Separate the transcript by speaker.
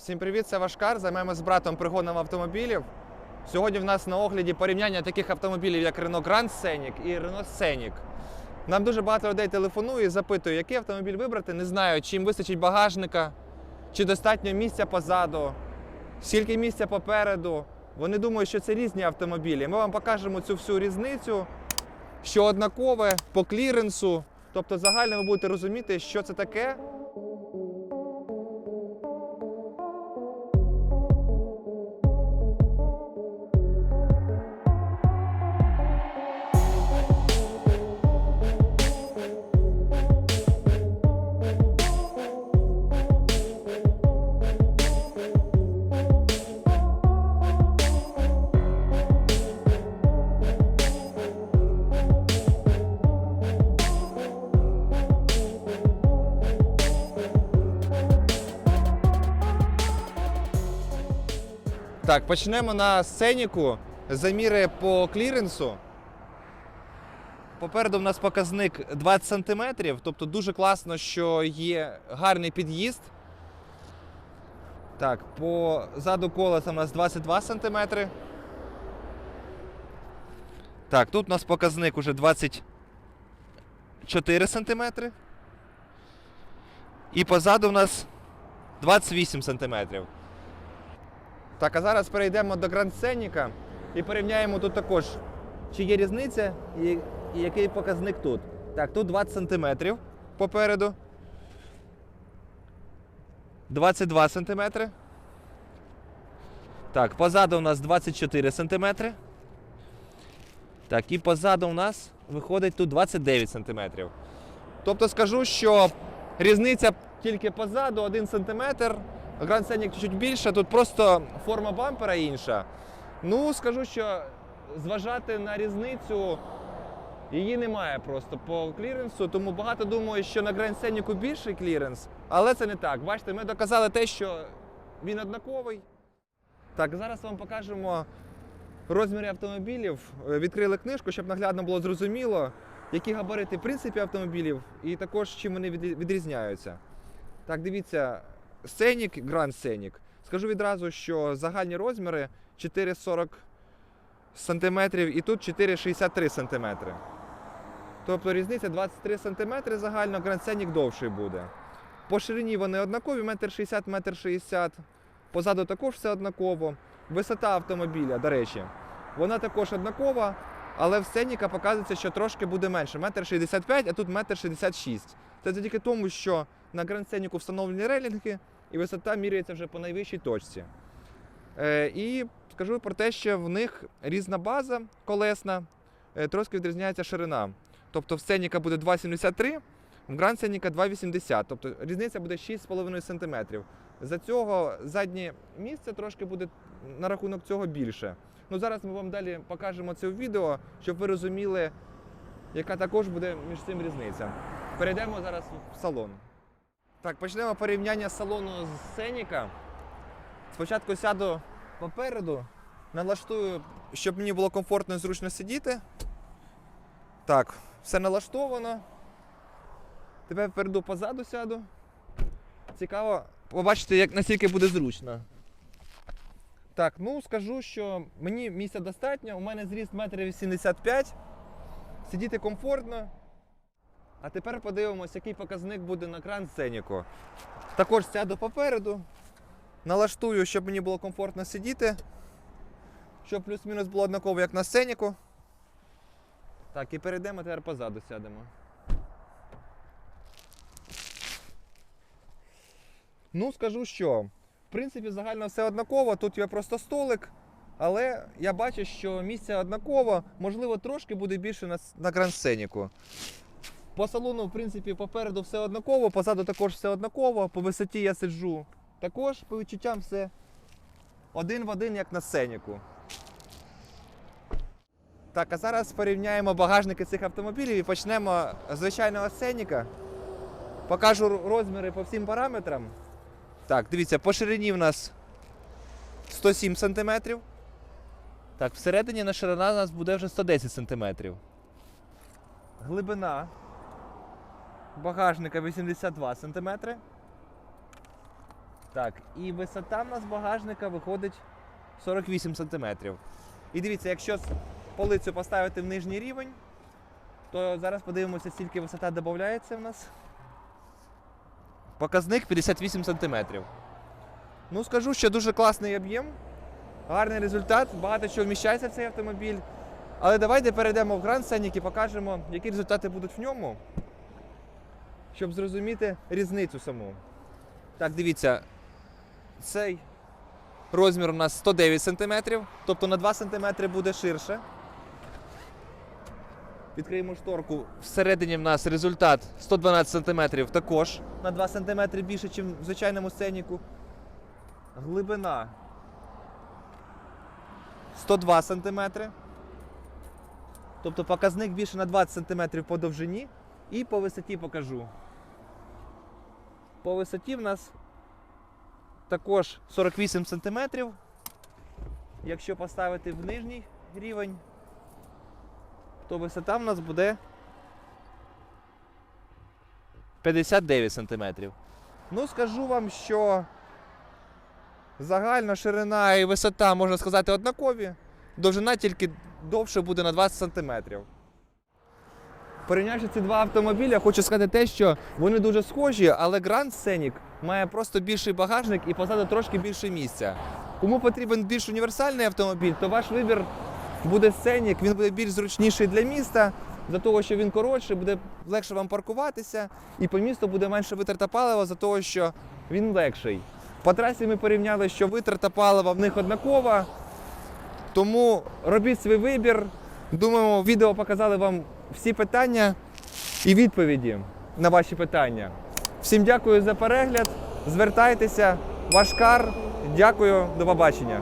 Speaker 1: Всім привіт, це Вашкар. Займаємося з братом пригоном автомобілів. Сьогодні в нас на огляді порівняння таких автомобілів, як Renault Grand Scenic і Renault Scenic. Нам дуже багато людей телефонує і запитує, який автомобіль вибрати. Не знаю, чи їм вистачить багажника, чи достатньо місця позаду, скільки місця попереду. Вони думають, що це різні автомобілі. Ми вам покажемо цю всю різницю, що однакове по кліренсу. Тобто загально ви будете розуміти, що це таке. Так, почнемо на сценіку. Заміри по кліренсу. Попереду в нас показник 20 см, тобто дуже класно, що є гарний під'їзд. Так, по заду колеса у нас 22 см. Так, тут у нас показник уже 24 см. І позаду у нас 28 см. Так, а зараз перейдемо до Гранд Сценіка і порівняємо тут також, чи є різниця і який показник тут. Так, тут 20 см попереду. 22 см. Так, позаду у нас 24 см. Так, і позаду у нас виходить тут 29 см. Тобто скажу, що різниця тільки позаду 1 см. Гранд Сенік чуть більше, тут просто форма бампера інша. Ну, скажу, що зважати на різницю її немає просто по кліренсу, тому багато думають, що на Гранд Сеніку більший кліренс, але це не так. Бачите, ми доказали те, що він однаковий. Так, зараз вам покажемо розміри автомобілів. Е, Відкрили книжку, щоб наглядно було зрозуміло, які габарити в принципі автомобілів, і також чим вони відрізняються. Так, дивіться, Сценік, Grand Scenic. Скажу відразу, що загальні розміри 4,40 см і тут 4,63 см. Тобто різниця 23 см загально, Grand Scenic довший буде. По ширині вони однакові, 1,60 м, 1,60 м. Позаду також все однаково. Висота автомобіля, до речі, вона також однакова, але в Сценіка показується, що трошки буде менше. 1,65 м, а тут 1,66 м. Це завдяки тому, що на Scenic встановлені рейлінги, і висота міряється вже по найвищій точці. Е, і скажу про те, що в них різна база колесна, е, трошки відрізняється ширина. Тобто в Сценіка буде 2,73, в Grand Scenic 2,80. Тобто різниця буде 6,5 см. За цього заднє місце трошки буде на рахунок цього більше. Ну, зараз ми вам далі покажемо це в відео, щоб ви розуміли, яка також буде між цим різниця. Перейдемо зараз в салон. Так, почнемо порівняння салону з Сеніка. Спочатку сяду попереду, налаштую, щоб мені було комфортно і зручно сидіти. Так, все налаштовано. Тепер перейду позаду сяду. Цікаво побачити, як наскільки буде зручно. Так, ну скажу, що мені місця достатньо. У мене зріст 1,85 м. Сидіти комфортно. А тепер подивимося, який показник буде на кран сценіку. Також сяду попереду, налаштую, щоб мені було комфортно сидіти. Щоб плюс-мінус було однаково, як на сценіку. Так, і перейдемо тепер позаду сядемо. Ну, скажу що. В принципі, загально все однаково. Тут є просто столик. Але я бачу, що місця однаково, можливо, трошки буде більше на, на гранд-сценіку. По салону, в принципі, попереду все однаково, позаду також все однаково, по висоті я сиджу. Також по відчуттям все один в один, як на сценіку. Так, а зараз порівняємо багажники цих автомобілів і почнемо з звичайного сценіка. Покажу розміри по всім параметрам. Так, дивіться, по ширині в нас 107 см. Так, всередині на ширина у нас буде вже 110 см. Глибина багажника 82 см. Так, і висота в нас багажника виходить 48 см. І дивіться, якщо полицю поставити в нижній рівень, то зараз подивимося, скільки висота додається в нас. Показник 58 см. Ну, скажу, що дуже класний об'єм, гарний результат, багато чого вміщається в цей автомобіль. Але давайте перейдемо в Grand Scenic і покажемо, які результати будуть в ньому, щоб зрозуміти різницю саму. Так, дивіться, цей розмір у нас 109 см, тобто на 2 см буде ширше. Відкриємо шторку. Всередині в нас результат 112 см також на 2 см більше, ніж в звичайному сценіку. Глибина 102 см. Тобто показник більше на 20 см по довжині і по висоті покажу. По висоті в нас також 48 см. Якщо поставити в нижній рівень, то висота в нас буде 59 см. Ну, скажу вам, що загальна ширина і висота, можна сказати, однакові. Довжина тільки довше буде на 20 см. Порівнявши ці два автомобілі, я хочу сказати те, що вони дуже схожі, але Grand Scenic має просто більший багажник і позаду трошки більше місця. Кому потрібен більш універсальний автомобіль, то ваш вибір буде Scenic, він буде більш зручніший для міста, за того, що він коротший, буде легше вам паркуватися, і по місту буде менше витрата палива за того, що він легший. По трасі ми порівняли, що витрата палива в них однакова, тому робіть свій вибір. Думаємо, відео показали вам всі питання і відповіді на ваші питання. Всім дякую за перегляд. Звертайтеся, ваш кар. Дякую, до побачення.